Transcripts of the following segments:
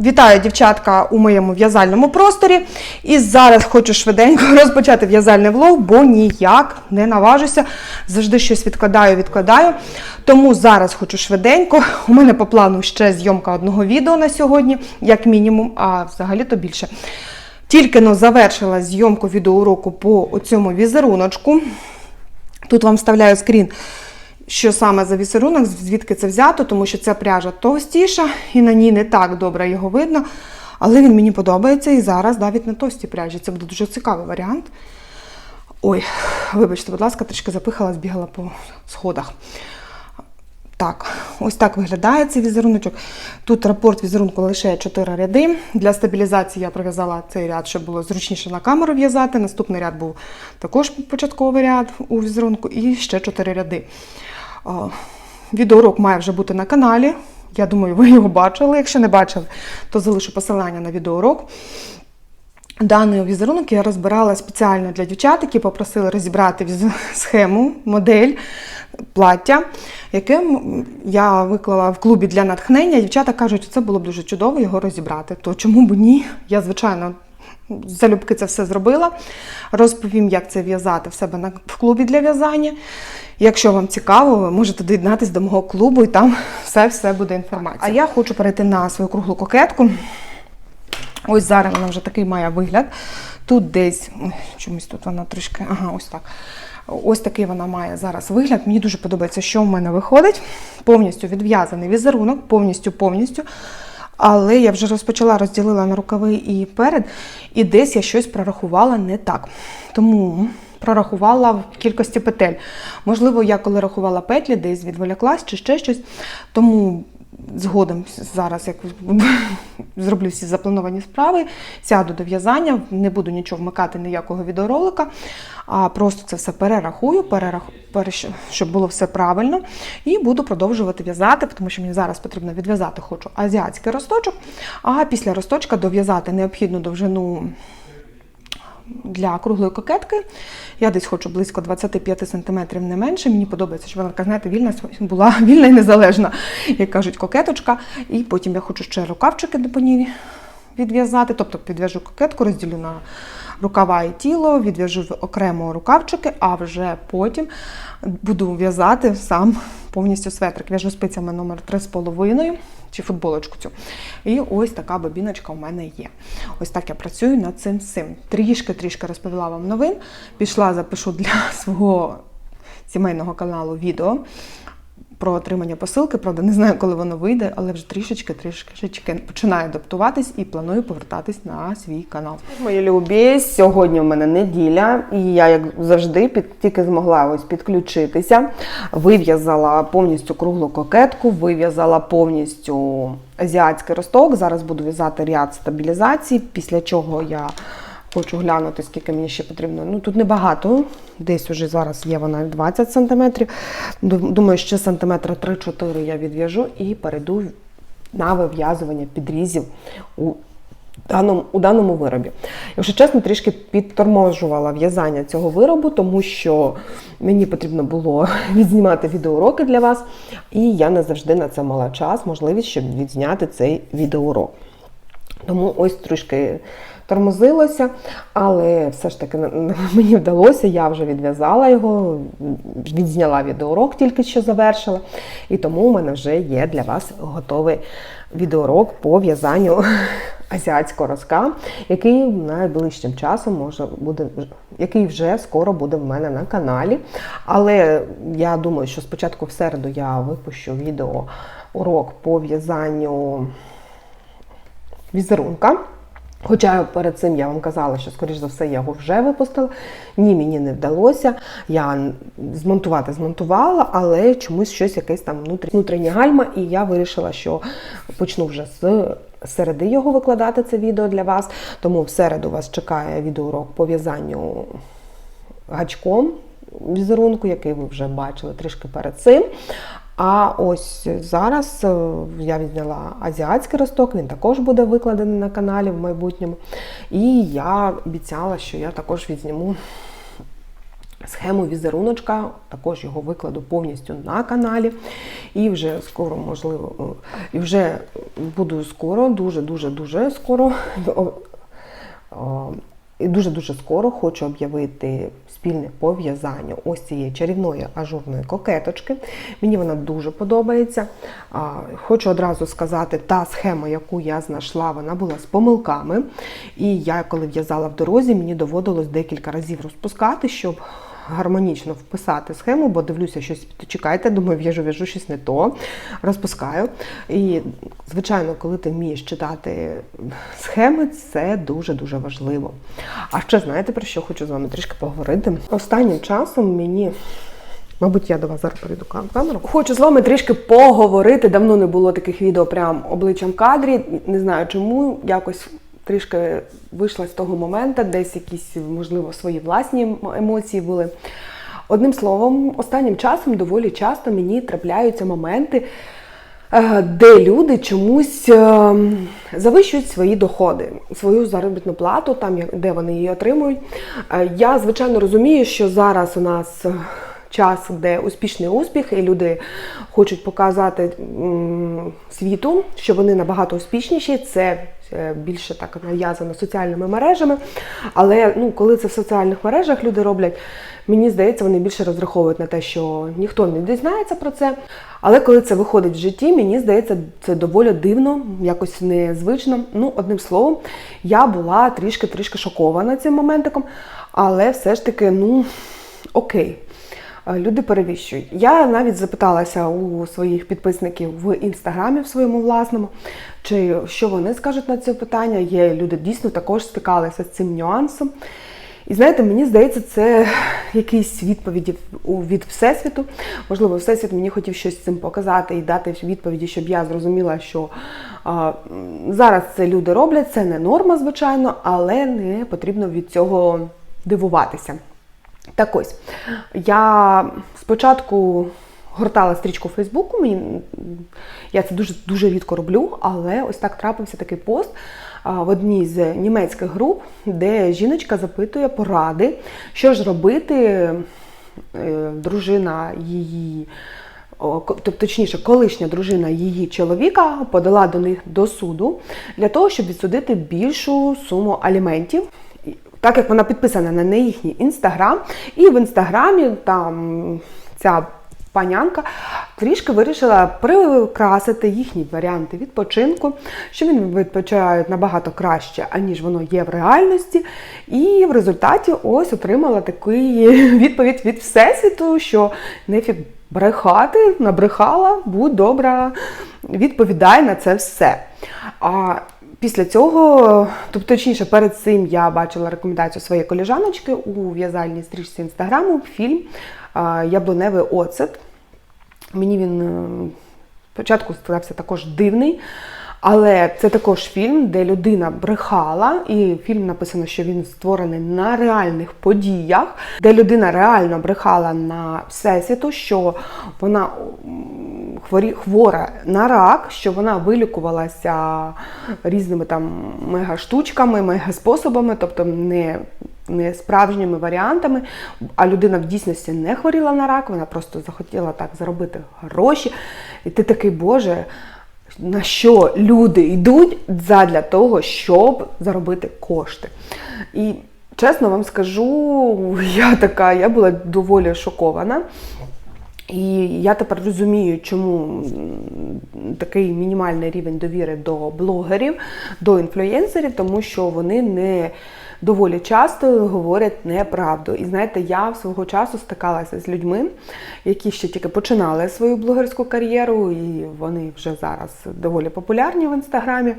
Вітаю, дівчатка, у моєму в'язальному просторі. І зараз хочу швиденько розпочати в'язальний влог, бо ніяк не наважуся. Завжди щось відкладаю, відкладаю. Тому зараз хочу швиденько. У мене по плану ще зйомка одного відео на сьогодні, як мінімум, а взагалі-то більше. Тільки но завершила зйомку відеоуроку по цьому візеруночку. Тут вам вставляю скрін, що саме за візерунок, звідки це взято, тому що ця пряжа товстіша і на ній не так добре його видно. Але він мені подобається і зараз навіть на товстій пряжі. Це буде дуже цікавий варіант. Ой, вибачте, будь ласка, трішки запихала, збігала по сходах. Так, ось так виглядає цей візеруночок. Тут рапорт візерунку лише 4 ряди. Для стабілізації я пров'язала цей ряд, щоб було зручніше на камеру в'язати. Наступний ряд був також початковий ряд у візерунку і ще 4 ряди. Відеоурок має вже бути на каналі. Я думаю, ви його бачили. Якщо не бачили, то залишу посилання на відеоурок. Даний візерунок я розбирала спеціально для дівчат, які попросили розібрати схему, модель плаття, яке я виклала в клубі для натхнення. Дівчата кажуть, що це було б дуже чудово його розібрати. То чому б ні? Я, звичайно, залюбки це все зробила. Розповім, як це в'язати в себе в клубі для в'язання. Якщо вам цікаво, ви можете доєднатись до мого клубу і там все-все буде інформація. А я хочу перейти на свою круглу кокетку. Ось зараз вона вже такий має вигляд. Тут десь чомусь тут вона трішки. Ага, ось так. Ось такий вона має зараз вигляд. Мені дуже подобається, що в мене виходить. Повністю відв'язаний візерунок, повністю, повністю. Але я вже розпочала, розділила на рукави і перед, і десь я щось прорахувала не так. Тому прорахувала в кількості петель. Можливо, я коли рахувала петлі, десь відволяклась чи ще щось. Тому згодом зараз, як зроблю всі заплановані справи, сяду до в'язання, не буду нічого вмикати, ніякого відеоролика, а просто це все перерахую, перерах... пере... щоб було все правильно. І буду продовжувати в'язати, тому що мені зараз потрібно відв'язати хочу азіатський росточок, а після росточка дов'язати необхідну довжину для круглої кокетки. Я десь хочу близько 25 см не менше. Мені подобається, щоб вона знаєте, вільна була вільна і незалежна, як кажуть, кокеточка. І потім я хочу ще рукавчики по ній відв'язати. Тобто підв'яжу кокетку, розділю на рукава і тіло, відв'яжу окремо рукавчики, а вже потім буду в'язати сам повністю светрик. В'яжу спицями номер 3,5 чи футболочку цю. І ось така бобіночка у мене є. Ось так я працюю над цим всім. Трішки-трішки розповіла вам новин. Пішла, запишу для свого сімейного каналу відео про отримання посилки. Правда, не знаю, коли воно вийде, але вже трішечки, трішечки починаю адаптуватись і планую повертатись на свій канал. Мої любі, сьогодні в мене неділя, і я, як завжди, під, тільки змогла ось підключитися. Вив'язала повністю круглу кокетку, вив'язала повністю азіатський росток. Зараз буду в'язати ряд стабілізації, після чого я хочу глянути, скільки мені ще потрібно. Ну тут небагато, десь уже зараз є вона 20 см. Думаю, ще сантиметра 3-4 я відв'яжу і перейду на вив'язування підрізів у даному, у даному виробі. Якщо чесно, трішки підторможувала в'язання цього виробу, тому що мені потрібно було відзнімати відеоуроки для вас, і я не завжди на це мала час, можливість, щоб відзняти цей відеоурок. Тому ось трошки тормозилося, але все ж таки мені вдалося, я вже відв'язала його, відзняла відеоурок, тільки що завершила. І тому у мене вже є для вас готовий відеоурок по в'язанню азіатського розка, який найближчим часом може буде, який вже скоро буде в мене на каналі. Але я думаю, що спочатку в середу я випущу відео урок по в'язанню візерунка. Хоча перед цим я вам казала, що, скоріш за все, я його вже випустила. Ні, мені не вдалося. Я змонтувати змонтувала, але чомусь щось якесь там внутрі- внутрішня гальма, і я вирішила, що почну вже з середи його викладати це відео для вас. Тому в середу вас чекає відеоурок по в'язанню гачком візерунку, який ви вже бачили трішки перед цим. А ось зараз е, я відзняла азіатський росток, він також буде викладений на каналі в майбутньому. І я обіцяла, що я також відзніму Схему візеруночка, також його викладу повністю на каналі. І вже скоро, можливо, і вже буду скоро, дуже-дуже дуже скоро. І дуже-дуже скоро хочу об'явити спільне пов'язання ось цієї чарівної ажурної кокеточки. Мені вона дуже подобається. Хочу одразу сказати, та схема, яку я знайшла, вона була з помилками. І я, коли в'язала в дорозі, мені доводилось декілька разів розпускати, щоб гармонічно вписати схему, бо дивлюся, щось чекайте, думаю, в'яжу, в'яжу щось не то, розпускаю. І, звичайно, коли ти вмієш читати схеми, це дуже-дуже важливо. А ще знаєте, про що хочу з вами трішки поговорити? Останнім часом мені. Мабуть, я до вас зараз перейду кам- камеру. Хочу з вами трішки поговорити. Давно не було таких відео прям обличчям кадрі. Не знаю чому, якось трішки вийшла з того моменту, десь якісь, можливо, свої власні ем- емоції були. Одним словом, останнім часом доволі часто мені трапляються моменти, е, де люди чомусь е, завищують свої доходи, свою заробітну плату, там де вони її отримують. Е, Я звичайно розумію, що зараз у нас. Час, де успішний успіх, і люди хочуть показати світу, що вони набагато успішніші. Це е, більше так нав'язано соціальними мережами. Але ну, коли це в соціальних мережах люди роблять, мені здається, вони більше розраховують на те, що ніхто не дізнається про це. Але коли це виходить в житті, мені здається, це доволі дивно, якось незвично. Ну, одним словом, я була трішки-трішки шокована цим моментиком, але все ж таки, ну окей. Е, Люди перевищують. Я навіть запиталася у своїх підписників в інстаграмі в своєму власному, чи що вони скажуть на це питання. Є люди дійсно також стикалися з цим нюансом. І знаєте, мені здається, це якісь відповіді від Всесвіту. Можливо, Всесвіт мені хотів щось з цим показати і дати відповіді, щоб я зрозуміла, що а, зараз це люди роблять, це не норма, звичайно, але не потрібно від цього дивуватися. Так ось, я спочатку гортала стрічку Фейсбуку, мені, я це дуже, дуже рідко роблю, але ось так трапився такий пост в одній з німецьких груп, де жіночка запитує поради, що ж робити, е, дружина її. тобто, точніше, колишня дружина її чоловіка подала до них до суду для того, щоб відсудити більшу суму аліментів. Так як вона підписана на їхній інстаграм, і в інстаграмі там ця панянка трішки вирішила прикрасити їхні варіанти відпочинку, що він відпочивають набагато краще, аніж воно є в реальності. І в результаті ось отримала такий відповідь від Всесвіту, що нефіг брехати, набрехала, будь добра, відповідай на це все. А після цього, тобто точніше, перед цим я бачила рекомендацію своєї коліжаночки у в'язальній стрічці інстаграму, фільм Яблуневий оцет. Мені він е, спочатку стався також дивний. Але це також фільм, де людина брехала, і фільм написано, що він створений на реальних подіях, де людина реально брехала на всесвіту, що вона хворі, хвора на рак, що вона вилікувалася різними там мегаштучками, мегаспособами, тобто не, не справжніми варіантами. А людина в дійсності не хворіла на рак, вона просто захотіла так заробити гроші. І ти такий, Боже на що люди йдуть задля того, щоб заробити кошти. І чесно вам скажу, я така, я була доволі шокована. І я тепер розумію, чому такий мінімальний рівень довіри до блогерів, до інфлюєнсерів, тому що вони не доволі часто говорять неправду. І знаєте, я свого часу стикалася з людьми, які ще тільки починали свою блогерську кар'єру, і вони вже зараз доволі популярні в інстаграмі.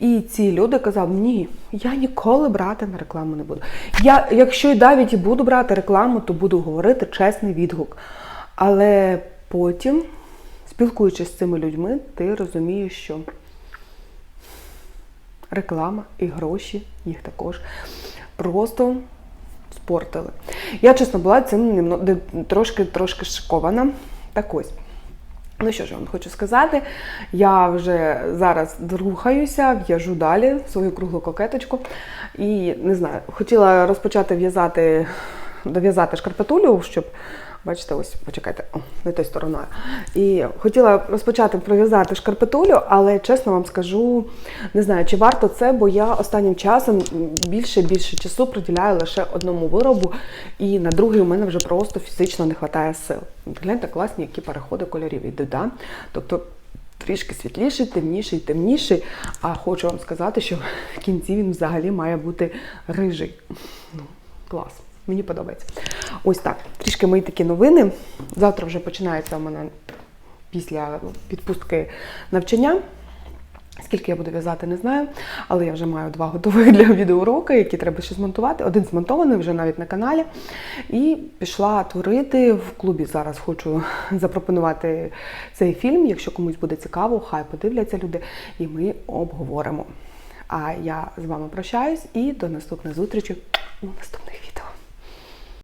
І ці люди казали, ні, я ніколи брати на рекламу не буду. Я, якщо й навіть і буду брати рекламу, то буду говорити чесний відгук. Але потім, спілкуючись з цими людьми, ти розумієш, що реклама і гроші їх також просто спортили. Я, чесно, була цим трошки трошки шокована. Так ось. Ну що ж я вам хочу сказати, я вже зараз рухаюся, в'яжу далі свою круглу кокеточку. І не знаю, хотіла розпочати в'язати дов'язати шкарпетулю, щоб бачите, ось почекайте, о, не тою стороною. І хотіла розпочати пров'язати шкарпетулю, але чесно вам скажу, не знаю, чи варто це, бо я останнім часом більше більше часу приділяю лише одному виробу, і на другий у мене вже просто фізично не вистачає сил. Гляньте, класні, які переходи кольорів йдуть. Да? Тобто трішки світліший, темніший, темніший. А хочу вам сказати, що в кінці він взагалі має бути рижий. Ну, клас. Мені подобається. Ось так. Трішки мої такі новини. Завтра вже починається у мене після відпустки навчання. Скільки я буду в'язати, не знаю, але я вже маю два готових для відеоуроки, які треба ще змонтувати. Один змонтований вже навіть на каналі. І пішла творити в клубі. Зараз хочу запропонувати цей фільм. Якщо комусь буде цікаво, хай подивляться люди, і ми обговоримо. А я з вами прощаюсь і до наступної зустрічі у наступних відео.